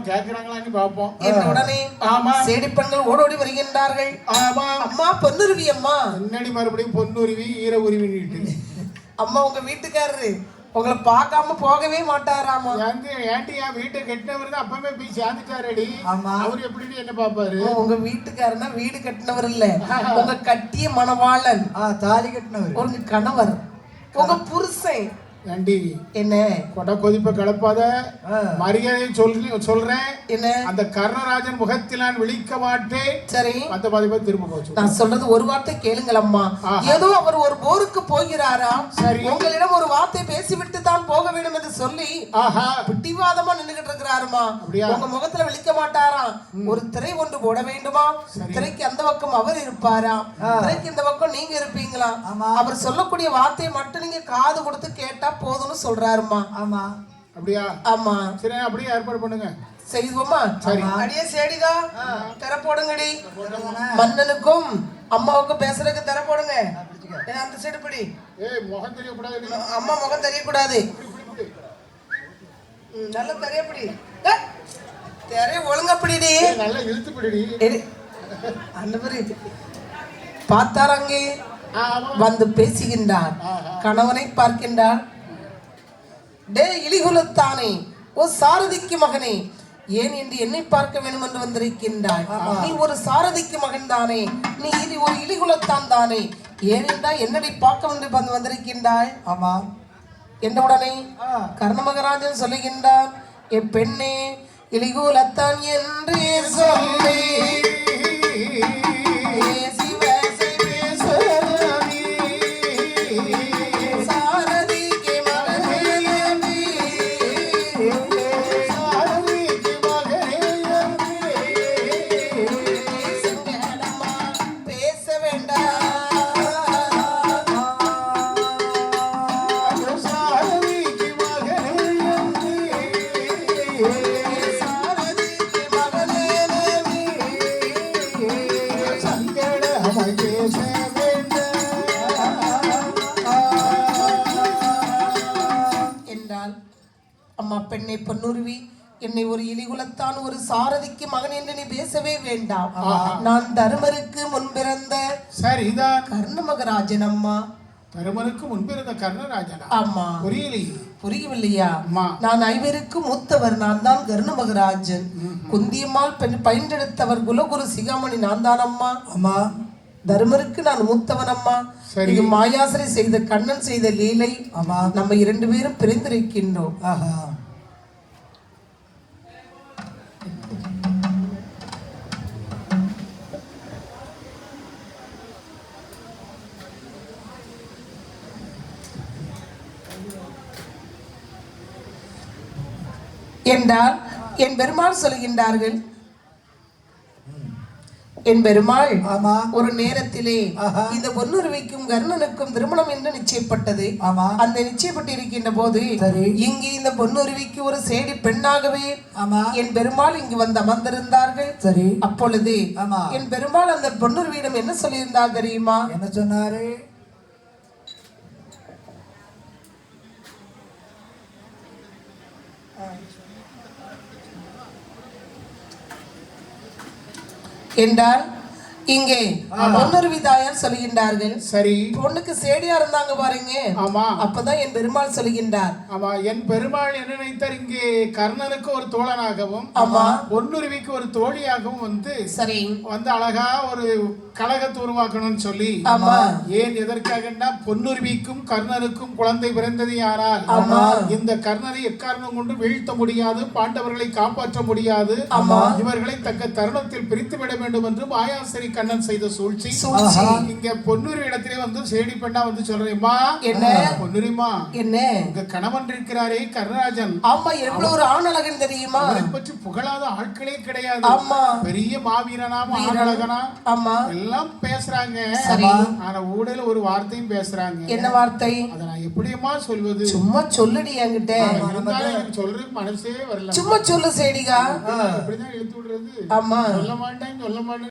கேக்குறாங்களான்னு பாப்போம் என்ற உடனே? ஆமா. சேடி பெண்கள் ஓடோடி வருகின்றார்கள். ஆமா. அம்மா பொன்னுருவி அம்மா. முன்னாடி மறுபடியும் பொன்னுருவி ஈர உருவிட்டு அம்மா உங்க வீட்டுக்காரரு உங்களை பார்க்காம போகவே மாட்டாராமா? ஏன்டி என் வீட்டை கட்டினவர் தான் அப்பவே போய் சேர்ந்துட்டாரடி. ஆமா. அவர் எப்படி என்ன பாப்பாரு உங்க வீட்டுக்காரனா வீடு கட்டினவர் இல்ல. உங்க கட்டிய மணவாளன். ஆ தாலி கட்டினவர். உங்க கணவர். உங்க புருஷன். ஏண்டி? என்ன? கொடை கொதிப்ப கலப்பாத ஆ. மரியாதை சொல்லி சொல்றேன். என்ன? அந்த கர்ணராஜன் முகத்தில் நான் விழிக்க மாட்டேன். சரி. அந்த பதிப்பை திரும்ப போச்சு. நான் சொல்றது ஒரு வார்த்தை கேளுங்கள் அம்மா. ஏதோ அவர் ஒரு போருக்கு போகிறாராம் சரி. உங்களிடம் ஒரு வார்த்தை பேசிவிட்டு தான் போக வேண்டும் என்று சொல்லி ஆஹா. பிடிவாதமா நின்னுகிட்டு இருக்கிறாருமா? உங்க முகத்துல விழிக்க மாட்டாராம் ஒரு திரை ஒன்று போட வேண்டுமா? திரைக்கு அந்த பக்கம் அவர் இருப்பாராம் திரைக்கு இந்த பக்கம் நீங்க இருப்பீங்களா. அவர் சொல்லக்கூடிய வார்த்தையை மட்டும் நீங்க காது கொடுத்து கேட்டா போதும்னு சொல்றாருமா ஆமா. அப்படியா? ஆமா. சரி அப்படியே ஏற்பாடு பண்ணுங்க. செய்வோமா? சரி. அடியே சேடிதா. திற போடுங்கடி. மன்னனுக்கும் அம்மாவுக்கும் பேசுறதுக்கு திற போடுங்க. அந்த சைடு பிடி. ஏய் முகம் தெரியக்கூடாது. அம்மா முகம் தெரியக்கூடாது. நல்லா தெரியப்படி தெரிய ஒழுங்கா பிடிடி. நல்லா இழுத்து பிடிடி. அந்த மாதிரி. பார்த்தார் அங்கே. ஆமா வந்து பேசுகின்றார். கணவனை பார்க்கின்றார். டே இலிகுலத்தானே? ஓ சாரதிக்கு மகனே. ஏன் என்று என்னை பார்க்க வேண்டும் என்று வந்திருக்கின்றாய்? நீ ஒரு சாரதிக்கு மகன் தானே நீ இது ஒரு இலிகுலத்தான் தானே. ஏனென்றா என்னை பார்க்க வேண்டும் வந்து வந்திருக்கின்றாய்? ஆமா. என்றவுடனே ஆ. கர்ணமகராஜன் சொல்லுகின்றார் என் பெண்ணே இலிகுலத்தான் என்று சொல்லி அம்மா பெண்ணை பொன்னுருவி என்னை ஒரு இலிகுலத்தான் ஒரு சாரதிக்கு மகன் என்று நீ பேசவே வேண்டாம். நான் தருமருக்கு முன்பிறந்த சரிதான் கர்ணமகராஜன் அம்மா. தருமனுக்கு முன்பிருந்த கர்ணராஜனா? ஆமா. புரியலையே. புரியவில்லையா? அம்மா. நான் ஐவருக்கு மூத்தவர் நான் தான் கர்ணமகராஜன். குந்தியம்மாள் பெண் பயின்றெடுத்தவர் குலகுரு சிகாமணி நான் தான் அம்மா. ஆமா தருமருக்கு நான் மூத்தவன் அம்மா சரி. இது மாயாசரை செய்த கண்ணன் செய்த லீலை ஆமா. நம்ம இரண்டு பேரும் பிரிந்திருக்கின்றோம். ஆஹா. என்றால் என் பெருமாள் சொல்கின்றார்கள் என் பெருமாள் ஆமா. ஒரு நேரத்திலே. இந்த பொன்னுருவிக்கும் கர்ணனுக்கும் திருமணம் என்று நிச்சயப்பட்டது. ஆமா. அந்த நிச்சயப்பட்டு இருக்கின்ற போது. இங்கு இந்த பொன்னுருவிக்கு ஒரு சேடி பெண்ணாகவே ஆமா. என் பெருமாள் இங்கு வந்து அமர்ந்திருந்தார்கள். சரி. அப்பொழுது ஆமா. என் பெருமாள் அந்த பொன்னுருவியிடம் என்ன சொல்லியிருந்தார் தெரியுமா? என்ன சொன்னாரு? என்றால் இங்கே பொன்னுருவி தாயார் சொல்கின்றார்கள். சரி. பொண்ணுக்கு சேடியா இருந்தாங்க பாருங்க. ஆமா. அப்பதான் என் பெருமாள் சொல்கின்றார். ஆமா என் பெருமாள் என்ன நினைத்தார் இங்கே கர்ணனுக்கு ஒரு தோழனாகவும் ஆமா. பொன்னுருவிக்கு ஒரு தோழியாகவும் வந்து சரி. வந்து அழகா ஒரு கழகத்தை உருவாக்கணும்னு சொல்லி. ஏன் எதற்காகன்னா பொன்னுருவிக்கும் கர்ணனுக்கும் குழந்தை பிறந்தது யாரால். இந்த கர்ணனை எக்காரணம் கொண்டு வீழ்த்த முடியாது பாண்டவர்களை காப்பாற்ற முடியாது. இவர்களை தக்க தருணத்தில் பிரித்து விட வேண்டும் என்று மாயாசரி கண்ணன் செய்த சூழ்ச்சி. இங்க பொன்னுரி இடத்திலே வந்து சேடி பெண்ணா வந்து சொல்றேம்மா. என்ன? பொன்னுரிமா. என்ன? உங்க கணவன் இருக்கிறாரே கர்ணராஜன். ஆமா எவ்வளவு ஒரு ஆணழகன் தெரியுமா? அவரை பற்றி புகழாத ஆட்களே கிடையாது. பெரிய மாவீரனாம் ஆணழகனா. ஆமா. எல்லாம் பேசுறாங்க. சரி. ஆனா ஊடல ஒரு வார்த்தையும் பேசுறாங்க. என்ன வார்த்தை? அதை நான் எப்படியம்மா சொல்வது? சும்மா சொல்லுடி என்கிட்ட. எனக்கு சொல்றதுக்கு மனசே வரல. சும்மா சொல்லு சேடிகா. எப்படிதான் இழுத்து விடுறது. ஆமா. சொல்ல மாட்டேன் சொல்ல மாட்டேன்